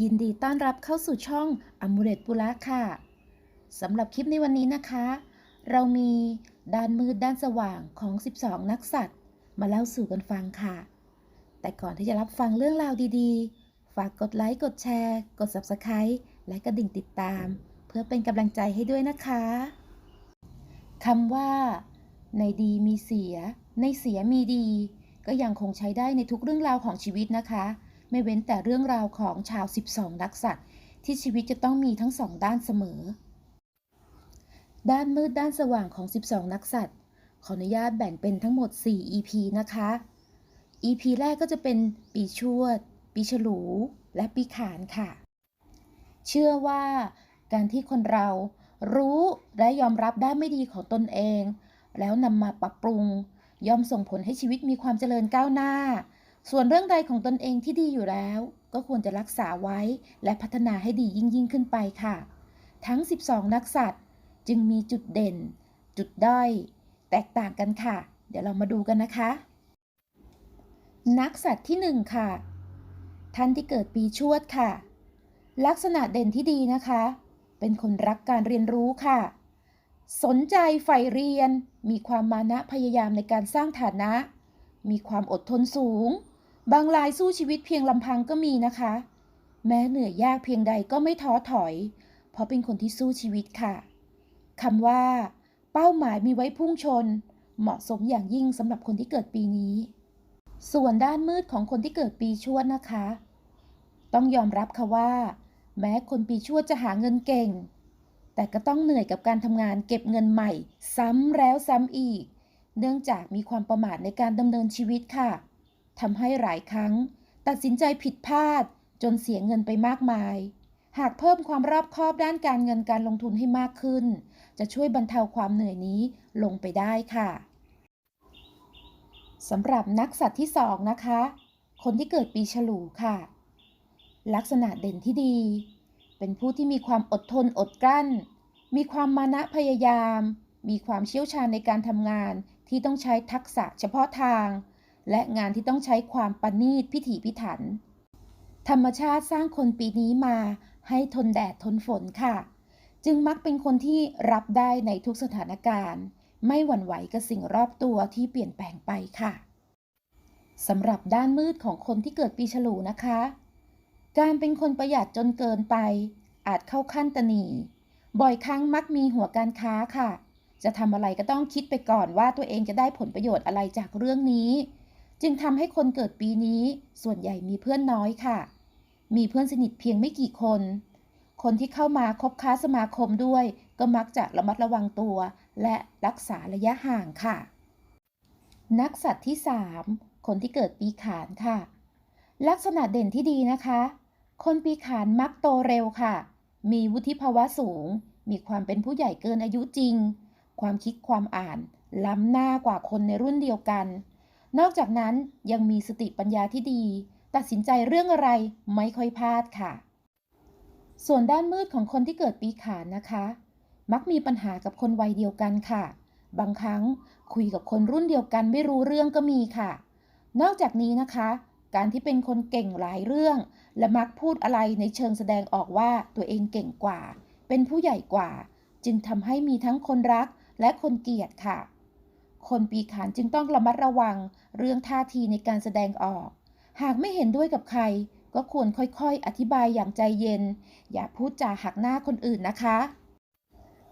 ยินดีต้อนรับเข้าสู่ช่องอมูเลตปุระค่ะสำหรับคลิปในวันนี้นะคะ เรามีด้านมืดด้านสว่างของ 12 นักสัตว์ มาเล่าสู่กันฟังค่ะ แต่ก่อนที่จะรับฟังเรื่องราวดีๆ ฝากกดไลค์กดแชร์ กด Subscribe และกระดิ่งติดตาม เพื่อเป็นกำลังใจให้ด้วยนะคะคำว่า ในดีมีเสีย ในเสียมีดี ก็ยังคงใช้ได้ในทุกเรื่องราวของชีวิตนะคะ ไม่เว้นแต่เรื่องราวของชาว 12 นักสัตว์ ที่ชีวิตจะต้องมีทั้งสองด้านเสมอ ด้านมืดด้านสว่างของ 12 นักสัตว์ ขออนุญาตแบ่งเป็นทั้งหมด 4 EP นะคะ EP แรกก็จะเป็นปีชวด ปีฉลู และปีขานค่ะ เชื่อว่าการที่คนเรารู้และยอมรับด้านไม่ดีของตนเอง แล้วนำมาปรับปรุง ย่อมส่งผลให้ชีวิตมีความเจริญก้าวหน้า ส่วนเรื่องใดของตนเองที่ดีอยู่แล้ว ก็ควรจะรักษาไว้และพัฒนาให้ดียิ่งยิ่งขึ้นไปค่ะ ทั้ง 12 นักสัตว์จึงมีจุดเด่น จุดด้อย แตกต่างกันค่ะ เดี๋ยวเรามาดูกันนะคะ นักสัตว์ที่ 1 ค่ะ ท่านที่เกิดปีชวดค่ะ ลักษณะเด่นที่ดีนะคะ เป็นคนรักการเรียนรู้ค่ะ สนใจใฝ่เรียน มีความมานะพยายามในการสร้างฐานะมีความอดทนสูง บางรายสู้ชีวิตเพียงลำพังก็มีนะคะ แม้เหนื่อยยากเพียงใดก็ไม่ท้อถอย เพราะเป็นคนที่สู้ชีวิตค่ะคำว่า เป้าหมายมีไว้พุ่งชน เหมาะสมอย่างยิ่งสำหรับคนที่เกิดปีนี้ ส่วนด้านมืดของคนที่เกิดปีชวดนะคะ ต้องยอมรับค่ะว่า แม้คนปีชวดจะหาเงินเก่ง แต่ก็ต้องเหนื่อยกับการทำงานเก็บเงินใหม่ ซ้ำแล้วซ้ำอีก เนื่องจากมีความประมาทในการดำเนินชีวิตค่ะ ทำให้หลายครั้ง ตัดสินใจผิดพลาด จนเสียเงินไปมากมาย หากเพิ่มความรอบคอบด้านการเงินการลงทุนให้มากขึ้น จะช่วยบรรเทาความเหนื่อยนี้ลงไปได้ค่ะสำหรับนักสัตว์ที่สองนะคะ คนที่เกิดปีฉลูค่ะ ลักษณะเด่นที่ดี เป็นผู้ที่มีความอดทนอดกลั้น มีความมานะพยายาม มีความเชี่ยวชาญในการทำงานที่ต้องใช้ทักษะเฉพาะทาง และงานที่ต้องใช้ความประณีตพิถีพิถัน ธรรมชาติสร้างคนปีนี้มาให้ทนแดดทนฝนค่ะ จึงมักเป็นคนที่รับได้ในทุกสถานการณ์ ไม่หวั่นไหวกับสิ่งรอบตัวที่เปลี่ยนแปลงไปค่ะสำหรับด้านมืดของคนที่เกิดปีฉลูนะคะ การเป็นคนประหยัดจนเกินไป อาจเข้าขั้นตนีบ่อยครั้งมักมีหัวการค้าค่ะ จะทำอะไรก็ต้องคิดไปก่อนว่าตัวเองจะได้ผลประโยชน์อะไรจากเรื่องนี้ จึงทำให้คนเกิดปีนี้ส่วนใหญ่มีเพื่อนน้อยค่ะ มีเพื่อนสนิทเพียงไม่กี่คน คนที่เข้ามาคบค้าสมาคมด้วย ก็มักจะระมัดระวังตัว และรักษาระยะห่างค่ะ นักสัตว์ที่ 3 คนที่เกิดปีขานค่ะ ลักษณะเด่นที่ดีนะคะ คนปีขานมักโตเร็วค่ะ มีวุฒิภาวะสูง มีความเป็นผู้ใหญ่เกินอายุจริง ความคิดความอ่านล้ำหน้ากว่าคนในรุ่นเดียวกัน นอกจากนั้นยังมีสติปัญญาที่ดี ตัดสินใจเรื่องอะไรไม่ค่อยพลาดค่ะ ส่วนด้านมืดของคนที่เกิดปีขานนะคะ มักมีปัญหากับคนวัยเดียวกันค่ะ บางครั้งคุยกับคนรุ่นเดียวกันไม่รู้เรื่องก็มีค่ะ นอกจากนี้นะคะ การที่เป็นคนเก่งหลายเรื่อง และมักพูดอะไรในเชิงแสดงออกว่าตัวเองเก่งกว่า เป็นผู้ใหญ่กว่า จึงทำให้มีทั้งคนรักและคนเกลียดค่ะ คนปีขานจึงต้องระมัดระวังเรื่องท่าทีในการแสดงออก หากไม่เห็นด้วยกับใคร ก็ควรค่อยๆ อธิบายอย่างใจเย็น อย่าพูดจาหักหน้าคนอื่นนะคะ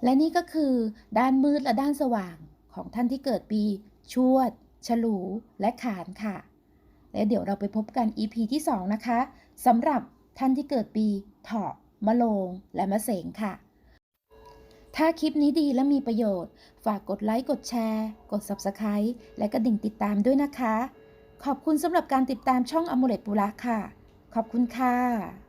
และนี่ก็คือ ด้านมืดและด้านสว่างของท่านที่เกิดปี ชวด ฉลู และขานค่ะ และเดี๋ยวเราไปพบกัน EP ที่ 2 นะคะสำหรับท่านที่เกิดปีเถาะมะโรงและมะเสงค่ะ ถ้าคลิปนี้ดีและมีประโยชน์ ฝากกดไลค์ กดแชร์ กด Subscribe และกระดิ่งติดตามด้วยนะคะ ขอบคุณสำหรับการติดตามช่องอมูเลตปุระค่ะ ขอบคุณค่ะ